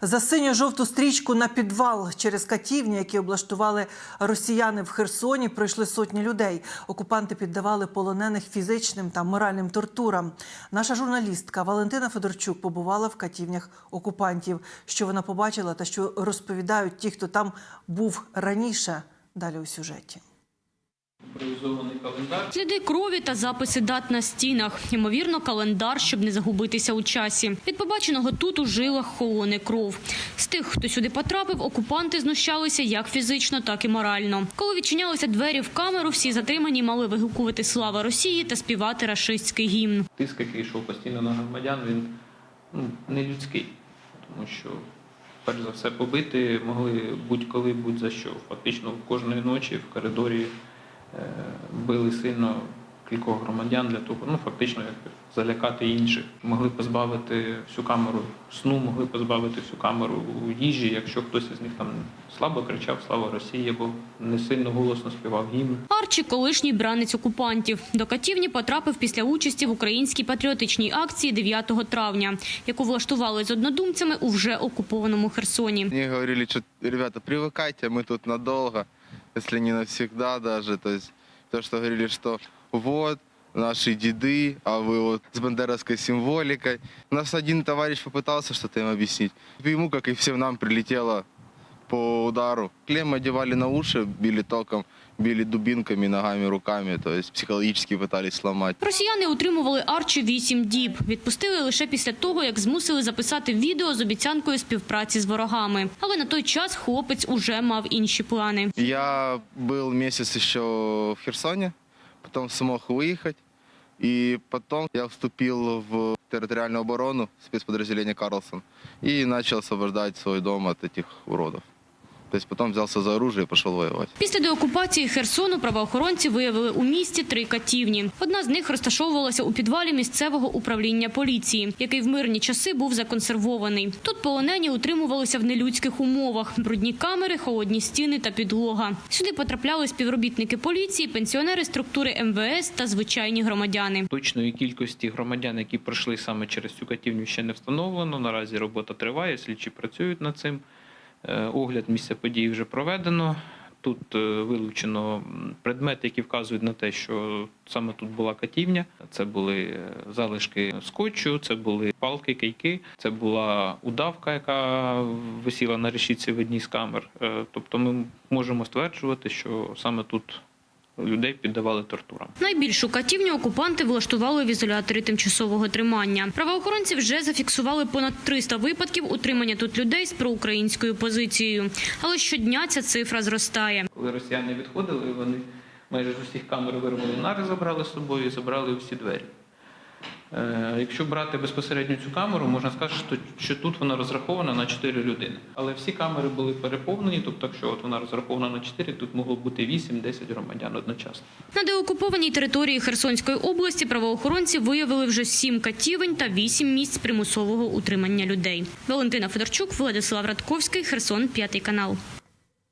За синьо-жовту стрічку на підвал через катівні, які облаштували росіяни в Херсоні, пройшли сотні людей. Окупанти піддавали полонених фізичним та моральним тортурам. Наша журналістка Валентина Федорчук побувала в катівнях окупантів. Що вона побачила та що розповідають ті, хто там був раніше. Далі у сюжеті. Календар. Сліди крові та записи дат на стінах. Ймовірно, календар, щоб не загубитися у часі. Від побаченого тут у жилах холоне кров. З тих, хто сюди потрапив, окупанти знущалися як фізично, так і морально. Коли відчинялися двері в камеру, всі затримані мали вигукувати слава Росії та співати рашистський гімн. Тиск, який йшов постійно на громадян, він ну, не людський. Тому що, перш за все, побити могли будь-коли, будь-за що. Фактично кожної ночі в коридорі били сильно кількох громадян для того, ну фактично як залякати інших. Могли позбавити всю камеру сну, могли позбавити всю камеру їжі, якщо хтось із них там слабо кричав Слава Росії або не сильно голосно співав гімн. Арчі – колишній бранець окупантів. До катівні потрапив після участі в українській патріотичній акції 9 травня, яку влаштували з однодумцями у вже окупованому Херсоні. Мне говорили, что, ребята, привыкайте, мы тут надолго, если не навсегда даже. То есть то, что говорили, что вот, наши деды, а вы вот с бандеровской символикой. У нас один товарищ попытался что-то им объяснить. Ему, как и всем нам, прилетело по удару. Клем одевали на уши, били током, били дубинками, ногами, руками. То есть психологически пытались сломать. Росіяни утримували Арчі вісім діб. Відпустили лише після того, як змусили записати відео з обіцянкою співпраці з ворогами. Але на той час хлопець уже мав інші плани. Я был месяц еще в Херсоне, потом смог выехать. И потом я вступил в территориальную оборону спецподразделения «Карлсон» и начал освобождать свой дом от этих уродов. То есть потом взялся за оружие и пошел воевать. Після деокупації Херсону правоохоронці виявили у місті три катівні. Одна з них розташовувалася у підвалі місцевого управління поліції, який в мирні часи був законсервований. Тут полонені утримувалися в нелюдських умовах: брудні камери, холодні стіни та підлога. Сюди потрапляли співробітники поліції, пенсіонери структури МВС та звичайні громадяни. Точної кількості громадян, які пройшли саме через цю катівню, ще не встановлено. Наразі робота триває, слідчі працюють над цим. Е, Огляд місця події вже проведено. Тут е, вилучено предмети, які вказують на те, що саме тут була катівня. Це були е, залишки скотчу, це були палки, кийки, це була удавка, яка висіла на решітці в одній з камер. Тобто ми можемо стверджувати, що саме тут людей піддавали тортурам. Найбільшу катівню окупанти влаштували в ізоляторі тимчасового тримання. Правоохоронці вже зафіксували понад 300 випадків утримання тут людей з проукраїнською позицією. Але щодня ця цифра зростає. Коли росіяни відходили, вони майже з усіх камер вирвали нари, забрали з собою і забрали всі двері. Е, Якщо брати безпосередньо цю камеру, можна сказати, що, тут вона розрахована на 4 людини. Але всі камери були переповнені, тобто, якщо от вона розрахована на 4, тут могло бути 8-10 громадян одночасно. На деокупованій території Херсонської області правоохоронці виявили вже сім катівень та вісім місць примусового утримання людей. Валентина Федорчук, Владислав Радковський, Херсон, п'ятий канал.